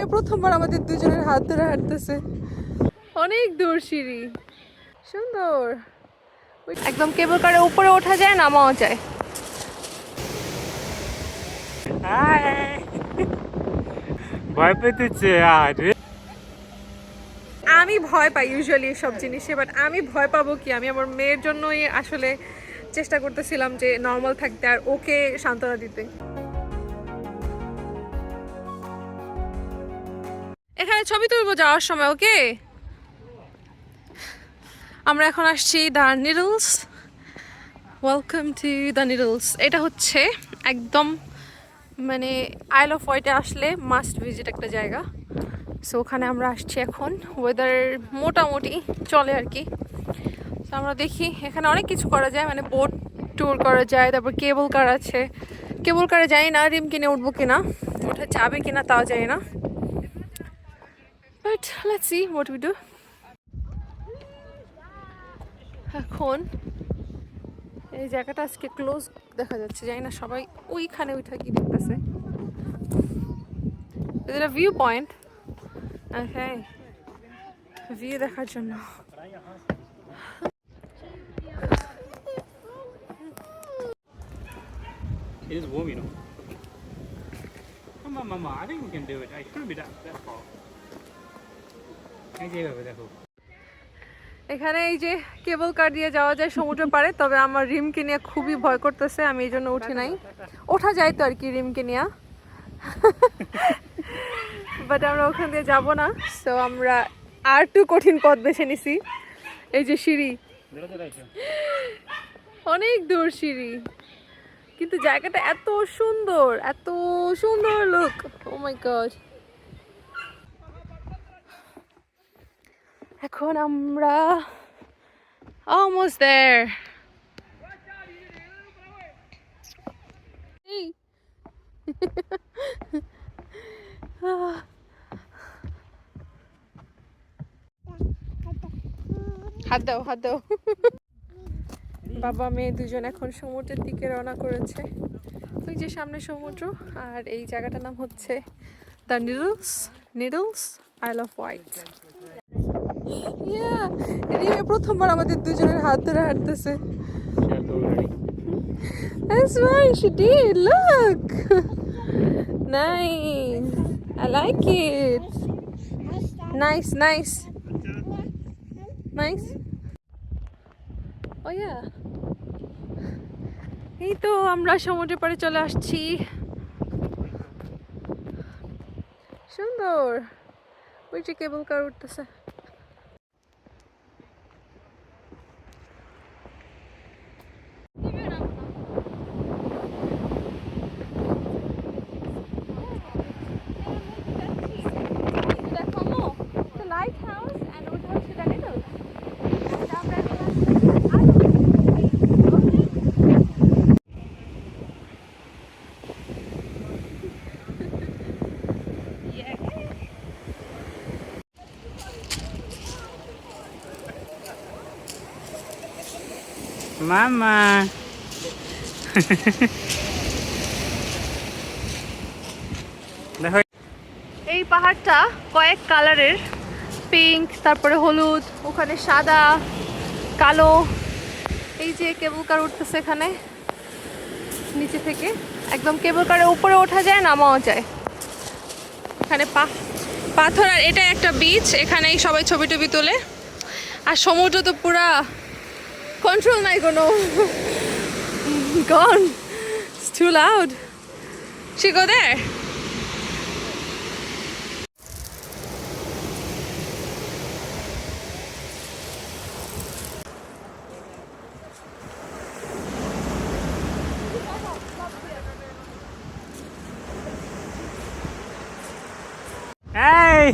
রিমে প্রথমবার আমাদের দুজনের হাত ধরে হাঁটতেছে। অনেক দূর সিঁড়ি। সুন্দর। একদম কেবল কারে উপরে ওঠা যায় নামাও যায়। ভয় পেতেছে আরে। আমি ভয় পাই ইউজুয়ালি সব জিনিসে বাট আমি ভয় পাবো কি? আমি আমার মেয়ের জন্যই আসলে চেষ্টা করতেছিলাম যে নর্মাল থাকতে আর ওকে সান্ত্বনা দিতে। ছবি তুলবো যাওয়ার সময়, ওকে? আমরা এখন আসছি the Needles. Welcome to the Needles. এটা হচ্ছে একদম মানে আইল অফ হোয়াইটে আসলে মাস্ট ভিজিট একটা জায়গা। সো ওখানে আমরা আসছি এখন। ওয়েদার মোটামুটি চলে আর কি। তো আমরা দেখি, এখানে অনেক কিছু করা যায়। মানে বোট ট্যুর করা যায়, তারপর কেবল কার আছে। কেবল কারে যাই না রিম কিনে উঠবো কিনা, ওটা যাবে কিনা তাও যাই না। Let's see what we do এখন এই জায়গাটা আজকে ক্লোজ দেখা যাচ্ছে জানি না সবাই ওইখানে ওইটা কি দেখতেছে এটা ভিউ পয়েন্ট ওকে ভিউ দেখার জন্য It is warm, you know. Mama, mama, I think we can do it. It shouldn't be that, that far. এখানে এই যে কেবল কার দিয়ে যাওয়া যায় সমুদ্র পারে তবে আমার রিমকে নিয়ে খুবই ভয় করতেছে, আমি এই জন্য উঠি নাই। ওঠা যায় তো আর কি রিমকে নিয়ে। বাট আমরা ওখান দিয়ে যাব না সো আমরা আর একটু কঠিন পথ বেছে নিছি। এই যে সিঁড়ি। অনেক দূর সিঁড়ি। কিন্তু জায়গাটা এত সুন্দর এত সুন্দর লুক ও মাই গড এখন আমরা there. এই। হাত দাও হাত দাও। বাবা মেয়ে দুজন এখন সমুদ্রের দিকে রওনা করেছে। ওই যে সামনে সমুদ্র আর এই জায়গাটার নাম হচ্ছে the Needles Needles Isle of Wight. রিমে প্রথমবার আমাদের দুজনের হাত ধরে হাঁটতেছে That's right, she did. Look. nice. I like it. Nice, nice. Nice. Oh yeah. এই তো আমরা সমুদ্রের পাড়ে চলে আসছি সুন্দর ওই যে কেবল কার উঠতেছে মামা দেখো এই পাহাড়টা কয়েক কালারের পিঙ্ক তারপরে হলুদ ওখানে সাদা কালো এই যে কেবল কার উঠতেছে এখানে নিচে থেকে। একদম কেবল কারের উপরে ওঠা যায় নামাও যায়। এখানে পা পাথর আর এটা একটা বিচ এখানেই সবাই ছবি টবি তোলে। আর সমুদ্র তো পুরা কন্ট্রোল নাই কোনো gone too loud She go there? এই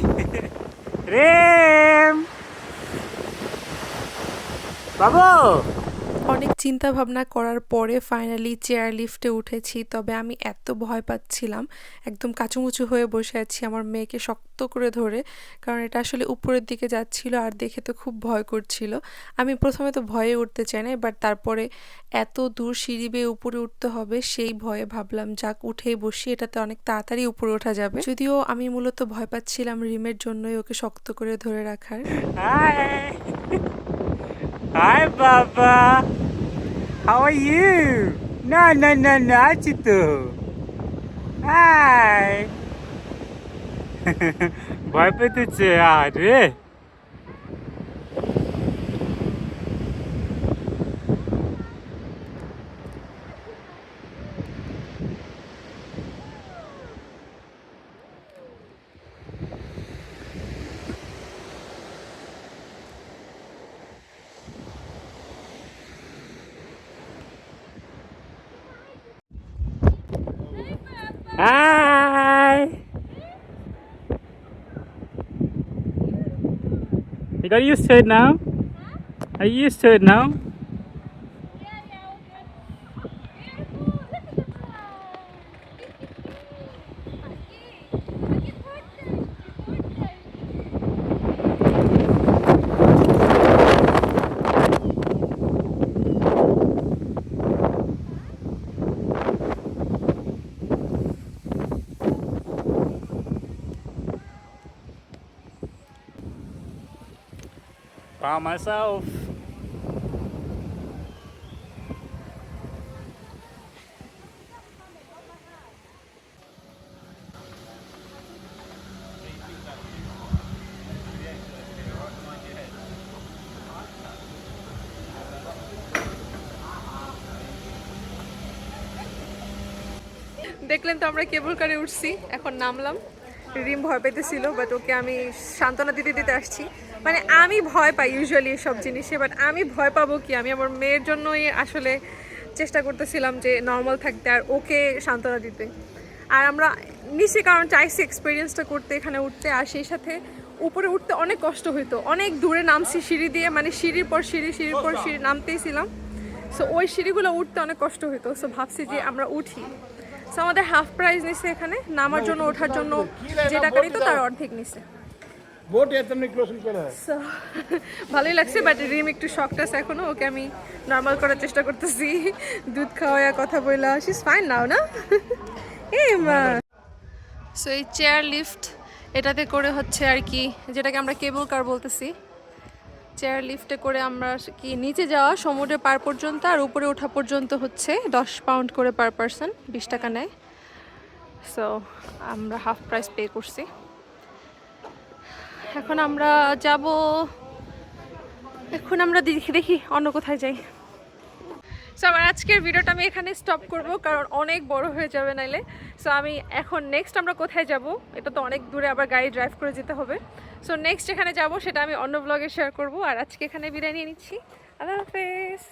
রেম বাবু! অনেক চিন্তা ভাবনা করার পরে ফাইনালি চেয়ার লিফটে উঠেছি তবে আমি এত ভয় পাচ্ছিলাম একদম কাচুমুচু হয়ে বসে আছি আমার মেয়েকে শক্ত করে ধরে কারণ এটা আসলে উপরের দিকে যাচ্ছিল আর দেখে তো খুব ভয় করছিল। আমি প্রথমে তো ভয়ে উঠতে চাই না বাট তারপরে এত দূর সিঁড়ি বেয়ে উপরে উঠতে হবে সেই ভয়ে ভাবলাম যাক উঠেই বসি এটাতে অনেক তাড়াতাড়ি উপরে ওঠা যাবে। যদিও আমি মূলত ভয় পাচ্ছিলাম রিমের জন্যই ওকে শক্ত করে ধরে রাখার। Hi. Hi, Baba. How are you? No, no, no, no, Chitu. Hi. ভয় পেতেছে আরে Hi. You got used to it now? Are you used to it now? By myself. দেখলেন তো আমরা কেবল কারে উঠছি, এখন নামলাম রিম ভয় পেতেছিল বাট ওকে আমি সান্ত্বনা দিতে দিতে আসছি মানে আমি ভয় পাই ইউজুয়ালি সব জিনিসে বাট আমি ভয় পাবো কি? আমি আমার মেয়ের জন্যই আসলে চেষ্টা করতেছিলাম যে নর্মাল থাকতে আর ওকে সান্ত্বনা দিতে। আর আমরা নিচে কারণ চাইছি এক্সপিরিয়েন্সটা করতে, এখানে উঠতে আর সেই সাথে উপরে উঠতে অনেক কষ্ট হইতো। অনেক দূরে নামছি সিঁড়ি দিয়ে মানে সিঁড়ির পর সিঁড়ি, সিঁড়ির পর সিঁড়ি নামতেইছিলাম সো ওই সিঁড়িগুলো উঠতে অনেক কষ্ট হইতো। সো ভাবছি যে আমরা উঠি। সো আমাদের হাফ প্রাইস নিছে এখানে। নামার জন্য, ওঠার জন্য যে টাকা নিত তার অর্ধেক নিছে। বোট ক্লোজিং করে ভালোই লাগছে বাট রিম একটু শকড আছে এখনও। ওকে আমি নরমাল করার চেষ্টা করতেছি। দুধ খাওয়া কথা বইলা। শি ইজ ফাইন নাও না? এই সো এই চেয়ার লিফট এটাতে করে হচ্ছে আর কি, যেটাকে আমরা কেবল কার বলতেছি। চেয়ার লিফটে করে আমরা কি নিচে যাওয়া সমুদ্রে পার পর্যন্ত আর উপরে ওঠা পর্যন্ত হচ্ছে দশ পাউন্ড করে পার পারসন বিশ টাকা নেয়। সো আমরা হাফ প্রাইস পে করছি। এখন আমরা যাব, এখন আমরা দেখি দেখি অন্য কোথায় যাই। সো আমার আজকের ভিডিওটা আমি এখানে স্টপ করব, কারণ অনেক বড় হয়ে যাবে নাইলে। সো আমি এখন নেক্সট আমরা কোথায় যাব, এটা তো অনেক দূরে, আবার গাড়ি ড্রাইভ করে যেতে হবে। সো নেক্সট এখানে যাব, সেটা আমি অন্য ব্লগে শেয়ার করব। আর আজকে এখানে বিদায় নিয়ে নিচ্ছি। আল্লাহ হাফেজ।